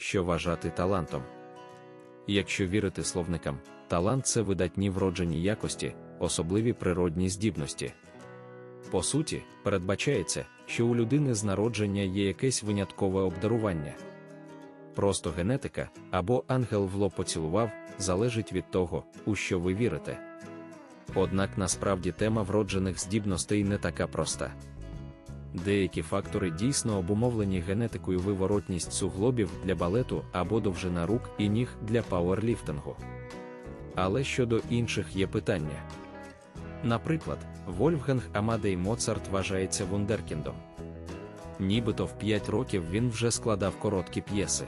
що вважати талантом. Якщо вірити словникам, талант це видатні вроджені якості, особливі природні здібності. По суті, передбачається, що у людини з народження є якесь виняткове обдарування. Просто генетика або ангел в лоб поцілував, залежить від того, у що ви вірите. Однак насправді тема вроджених здібностей не така проста. Деякі фактори дійсно обумовлені генетикою виворотність суглобів для балету або довжина рук і ніг для пауерліфтингу. Але щодо інших є питання. Наприклад, Вольфганг Амадей Моцарт вважається вундеркіндом. Нібито в 5 років він вже складав короткі п'єси.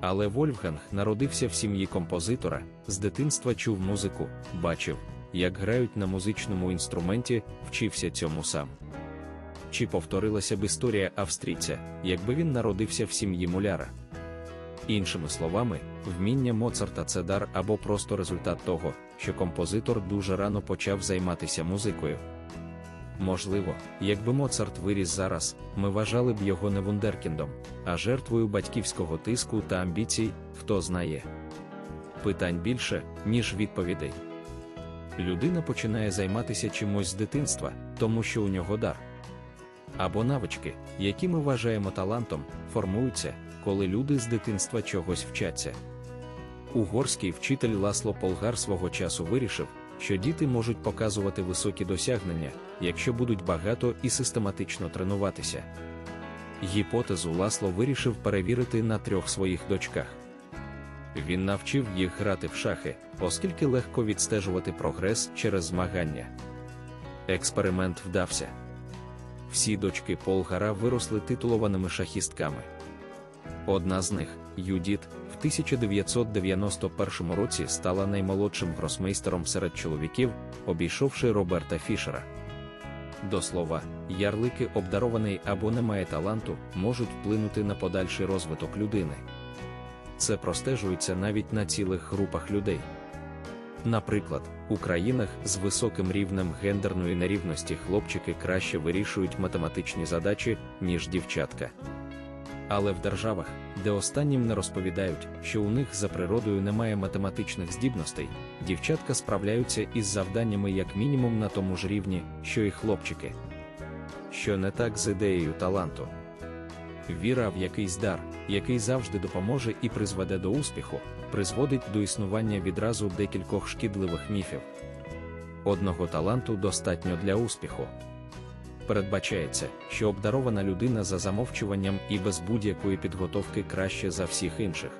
Але Вольфганг народився в сім'ї композитора, з дитинства чув музику, бачив, як грають на музичному інструменті, вчився цьому сам. Чи повторилася б історія австрійця, якби він народився в сім'ї муляра? Іншими словами, вміння Моцарта це дар або просто результат того, що композитор дуже рано почав займатися музикою. Можливо, якби Моцарт виріс зараз, ми вважали б його не вундеркіндом, а жертвою батьківського тиску та амбіцій, хто знає. Питань більше, ніж відповідей. Людина починає займатися чимось з дитинства, тому що у нього дар. Або навички, які ми вважаємо талантом, формуються, коли люди з дитинства чогось вчаться. Угорський вчитель Ласло Полгар свого часу вирішив, що діти можуть показувати високі досягнення, якщо будуть багато і систематично тренуватися. Гіпотезу Ласло вирішив перевірити на трьох своїх дочках. Він навчив їх грати в шахи, оскільки легко відстежувати прогрес через змагання. Експеримент вдався. Всі дочки Полгара виросли титулованими шахістками. Одна з них, Юдіт, в 1991 році стала наймолодшим гросмейстером серед чоловіків, обійшовши Роберта Фішера. До слова, ярлики обдарований або не має таланту, можуть вплинути на подальший розвиток людини. Це простежується навіть на цілих групах людей. Наприклад, у країнах з високим рівнем гендерної нерівності хлопчики краще вирішують математичні задачі, ніж дівчатка. Але в державах, де останнім не розповідають, що у них за природою немає математичних здібностей, дівчатка справляються із завданнями як мінімум на тому ж рівні, що і хлопчики. Що не так з ідеєю таланту. Віра в якийсь дар, який завжди допоможе і призведе до успіху, призводить до існування відразу декількох шкідливих міфів. Одного таланту достатньо для успіху. Передбачається, що обдарована людина за замовчуванням і без будь-якої підготовки краще за всіх інших.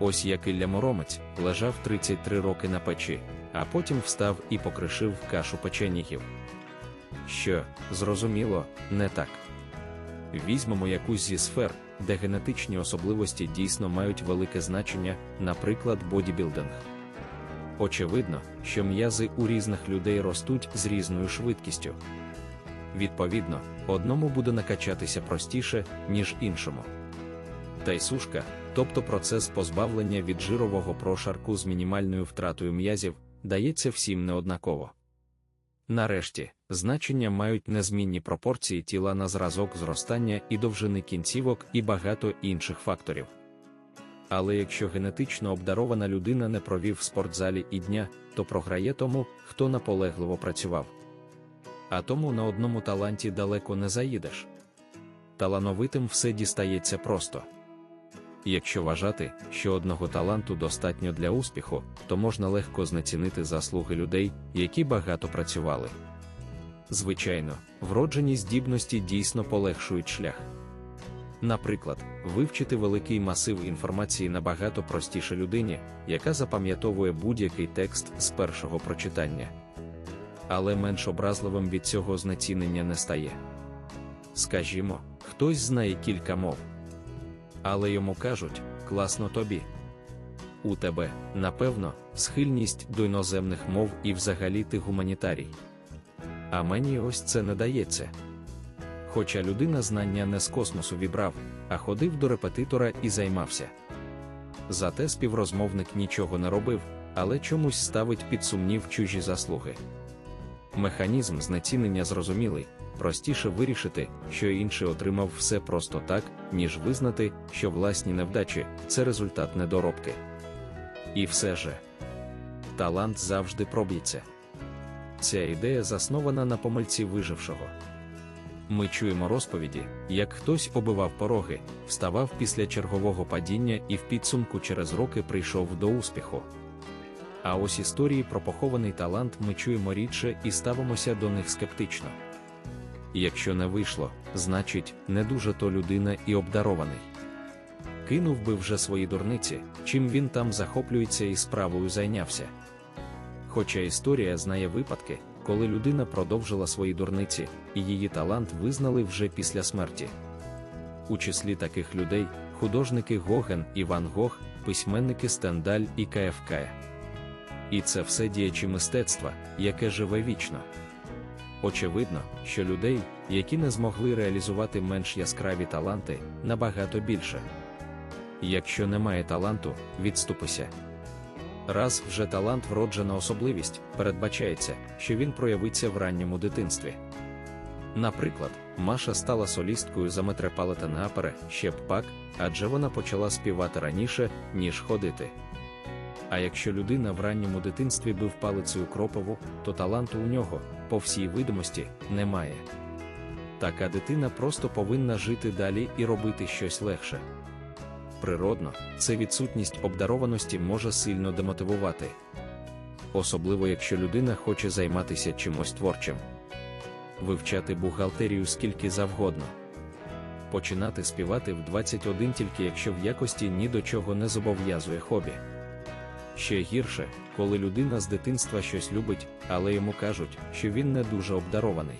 Ось як Ілля Моромець лежав 33 роки на печі, а потім встав і покришив кашу печенігів. Що, зрозуміло, не так. Візьмемо якусь зі сфер, де генетичні особливості дійсно мають велике значення, наприклад, бодібілдинг. Очевидно, що м'язи у різних людей ростуть з різною швидкістю. Відповідно, одному буде накачатися простіше, ніж іншому. Та й сушка, тобто процес позбавлення від жирового прошарку з мінімальною втратою м'язів, дається всім неоднаково. Нарешті, значення мають незмінні пропорції тіла на зразок зростання і довжини кінцівок і багато інших факторів. Але якщо генетично обдарована людина не провів в спортзалі і дня, то програє тому, хто наполегливо працював. А тому на одному таланті далеко не заїдеш. Талановитим все дістається просто. Якщо вважати, що одного таланту достатньо для успіху, то можна легко знецінити заслуги людей, які багато працювали. Звичайно, вроджені здібності дійсно полегшують шлях. Наприклад, вивчити великий масив інформації набагато простіше людині, яка запам'ятовує будь-який текст з першого прочитання. Але менш образливим від цього знецінення не стає. Скажімо, хтось знає кілька мов. Але йому кажуть класно тобі. У тебе, напевно, схильність до іноземних мов і взагалі ти гуманітарій. А мені ось це не дається. Хоча людина знання не з космосу вібрав, а ходив до репетитора і займався. Зате співрозмовник нічого не робив, але чомусь ставить під сумнів чужі заслуги. Механізм знецінення зрозумілий, простіше вирішити, що інший отримав все просто так, ніж визнати, що власні невдачі це результат недоробки. І все же талант завжди проб'ється. Ця ідея заснована на помильці вижившого. Ми чуємо розповіді, як хтось обивав пороги, вставав після чергового падіння і в підсумку через роки прийшов до успіху. А ось історії про похований талант ми чуємо рідше і ставимося до них скептично. Якщо не вийшло, значить, не дуже то людина і обдарований. Кинув би вже свої дурниці, чим він там захоплюється і справою зайнявся. Хоча історія знає випадки, коли людина продовжила свої дурниці, і її талант визнали вже після смерті. У числі таких людей художники Гоген і Ван Гог, письменники Стендаль і КФК. І це все діячі мистецтва, яке живе вічно. Очевидно, що людей, які не змогли реалізувати менш яскраві таланти, набагато більше. Якщо немає таланту, відступися. Раз вже талант вроджена особливість, передбачається, що він проявиться в ранньому дитинстві. Наприклад, Маша стала солісткою за метрополитен-апере ще б пак, адже вона почала співати раніше, ніж ходити. А якщо людина в ранньому дитинстві бив палицею кропову, то таланту у нього, по всій видимості, немає. Така дитина просто повинна жити далі і робити щось легше. Природно, це відсутність обдарованості може сильно демотивувати. Особливо якщо людина хоче займатися чимось творчим, вивчати бухгалтерію скільки завгодно, починати співати в 21 тільки якщо в якості ні до чого не зобов'язує хобі. Ще гірше, коли людина з дитинства щось любить, але йому кажуть, що він не дуже обдарований.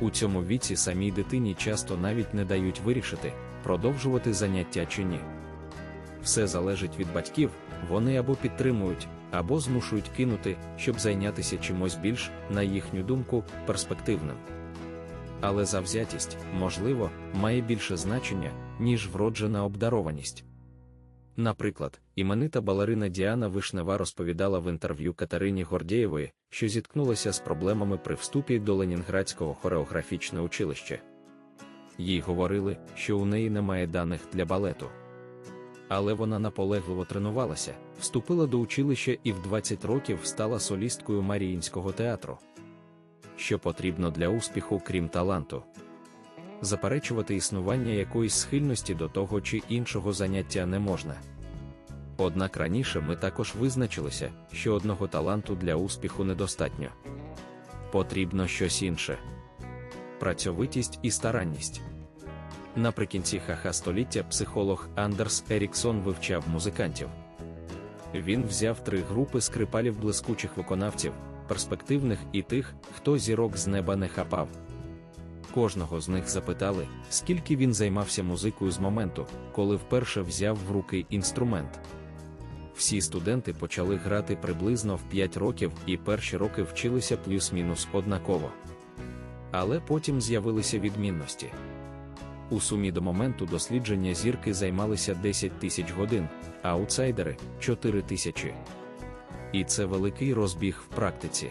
У цьому віці самій дитині часто навіть не дають вирішити, продовжувати заняття чи ні. Все залежить від батьків, вони або підтримують, або змушують кинути, щоб зайнятися чимось більш, на їхню думку, перспективним. Але завзятість, можливо, має більше значення, ніж вроджена обдарованість. Наприклад, іменита балерина Діана Вишнева розповідала в інтерв'ю Катерині Гордєєвої, що зіткнулася з проблемами при вступі до Ленінградського хореографічного училища. Їй говорили, що у неї немає даних для балету. Але вона наполегливо тренувалася, вступила до училища і в 20 років стала солісткою Маріїнського театру. Що потрібно для успіху, крім таланту? Заперечувати існування якоїсь схильності до того чи іншого заняття не можна. Однак раніше ми також визначилися, що одного таланту для успіху недостатньо. Потрібно щось інше працьовитість і старанність. Наприкінці хаха століття психолог Андерс Еріксон вивчав музикантів. Він взяв три групи скрипалів блискучих виконавців, перспективних і тих, хто зірок з неба не хапав. Кожного з них запитали, скільки він займався музикою з моменту, коли вперше взяв в руки інструмент. Всі студенти почали грати приблизно в 5 років і перші роки вчилися плюс-мінус однаково. Але потім з'явилися відмінності. У сумі до моменту дослідження зірки займалися 10 тисяч годин, аутсайдери 4 тисячі. І це великий розбіг в практиці.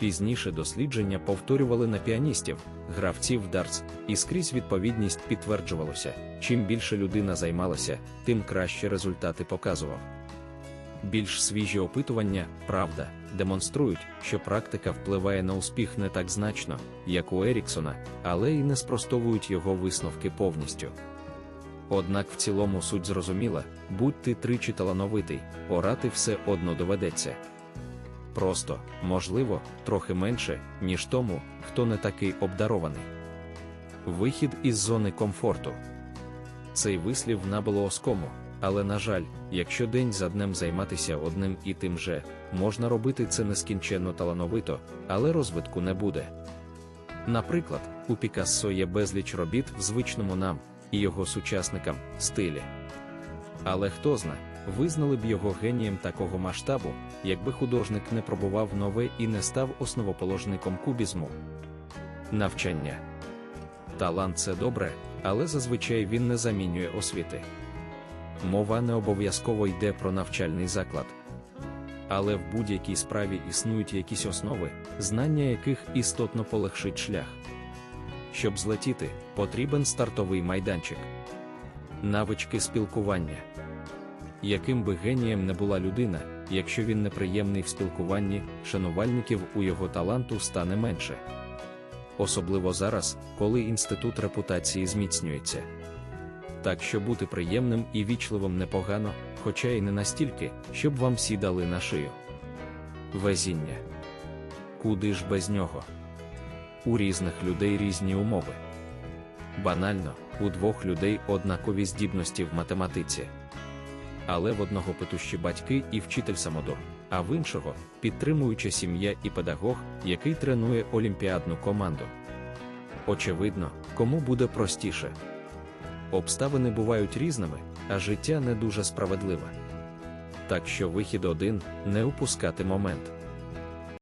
Пізніше дослідження повторювали на піаністів, гравців дартс, і скрізь відповідність підтверджувалося, чим більше людина займалася, тим краще результати показував. Більш свіжі опитування, правда, демонструють, що практика впливає на успіх не так значно, як у Еріксона, але й не спростовують його висновки повністю. Однак в цілому суть зрозуміла, будь ти тричі талановитий, орати все одно доведеться. Просто, можливо, трохи менше, ніж тому, хто не такий обдарований. Вихід із зони комфорту. Цей вислів набило оскому, але, на жаль, якщо день за днем займатися одним і тим же, можна робити це нескінченно талановито, але розвитку не буде. Наприклад, у Пікассо є безліч робіт в звичному нам і його сучасникам стилі. Але хто зна, визнали б його генієм такого масштабу, якби художник не пробував нове і не став основоположником кубізму. Навчання. Талант це добре, але зазвичай він не замінює освіти. Мова не обов'язково йде про навчальний заклад. Але в будь-якій справі існують якісь основи, знання яких істотно полегшить шлях. Щоб злетіти, потрібен стартовий майданчик. Навички спілкування. Яким би генієм не була людина, якщо він неприємний в спілкуванні, шанувальників у його таланту стане менше. Особливо зараз, коли інститут репутації зміцнюється. Так що бути приємним і вічливим непогано, хоча й не настільки, щоб вам всі дали на шию. Везіння. Куди ж без нього? У різних людей різні умови. Банально, у двох людей однакові здібності в математиці. Але в одного петущі батьки і вчитель самодур, а в іншого підтримуюча сім'я і педагог, який тренує олімпіадну команду. Очевидно, кому буде простіше. Обставини бувають різними, а життя не дуже справедливе. Так що вихід один не упускати момент.